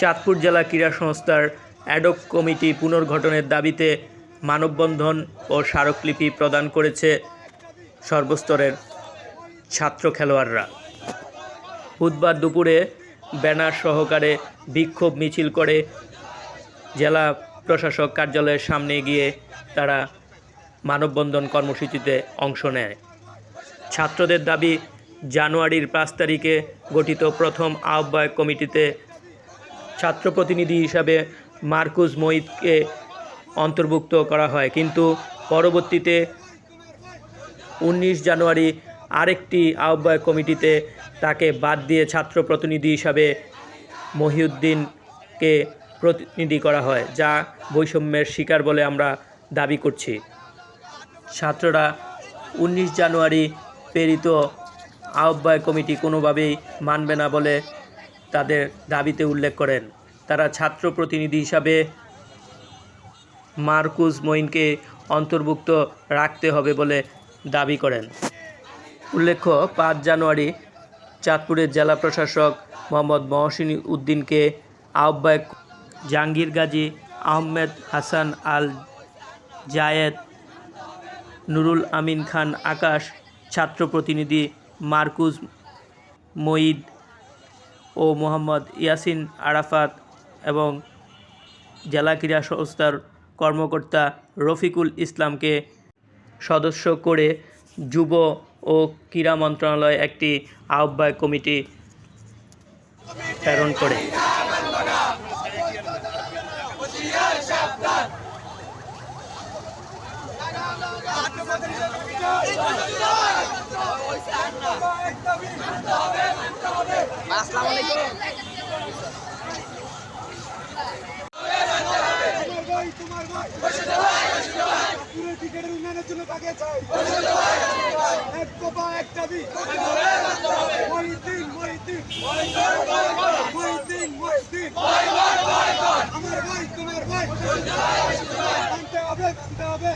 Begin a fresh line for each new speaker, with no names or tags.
চাঁদপুর জেলা ক্রীড়া সংস্থার অ্যাডক কমিটি পুনর্গঠনের দাবিতে মানববন্ধন ও স্মারকলিপি প্রদান করেছে সর্বস্তরের ছাত্র খেলোয়াড়রা। বুধবার দুপুরে ব্যানার সহকারে বিক্ষোভ মিছিল করে জেলা প্রশাসক কার্যালয়ের সামনে গিয়ে তারা মানববন্ধন কর্মসূচিতে অংশ নেয়। ছাত্রদের দাবি, জানুয়ারির পাঁচ তারিখে গঠিত প্রথম আহ্বায়ক কমিটিতে ছাত্র প্রতিনিধি হিসাবে মার্কুস মঈদকে অন্তর্ভুক্ত করা হয়। কিন্তু পরবর্তীতে উনিশ জানুয়ারি আরেকটি আহ্বায়ক কমিটিতে তাকে বাদ দিয়ে ছাত্র প্রতিনিধি হিসাবে মহিউদ্দিনকে প্রতিনিধি করা হয়, যা বৈষম্যের শিকার বলে আমরা দাবি করছি। ছাত্ররা উনিশ জানুয়ারি প্রেরিত আহ্বায়ক কমিটি কোনোভাবেই মানবে না বলে তাদের দাবিতে উল্লেখ করেন। তারা ছাত্র প্রতিনিধি হিসাবে মার্কুস মঈনকে অন্তর্ভুক্ত রাখতে হবে বলে দাবি করেন। উল্লেখ্য, পাঁচ জানুয়ারি চাঁদপুরের জেলা প্রশাসক মোহাম্মদ মহসিন উদ্দিনকে আহ্বায়ক জাহাঙ্গীর গাজী আহমেদ হাসান আল জায়েদ, নুরুল আমিন খান আকাশ, ছাত্র প্রতিনিধি মার্কুজ মঈদ ও মোহাম্মদ ইয়াসিন আরাফাত এবং জেলা ক্রীড়া সংস্থার কর্মকর্তা রফিকুল ইসলামকে সদস্য করে যুব ও ক্রীড়া মন্ত্রণালয় একটি আহ্বায়ক কমিটি প্রেরণ করে।
আসসালামু আলাইকুম।
ক্রিকেটের উন্নয়নের জন্য তাকে চাই এক দফা এক দাবি মহিউদ্দিন মহিউদ্দিন মহিউদ্দিন মহিউদ্দিন আমার ভাই তোমার ভাই আনতে হবে আনতে হবে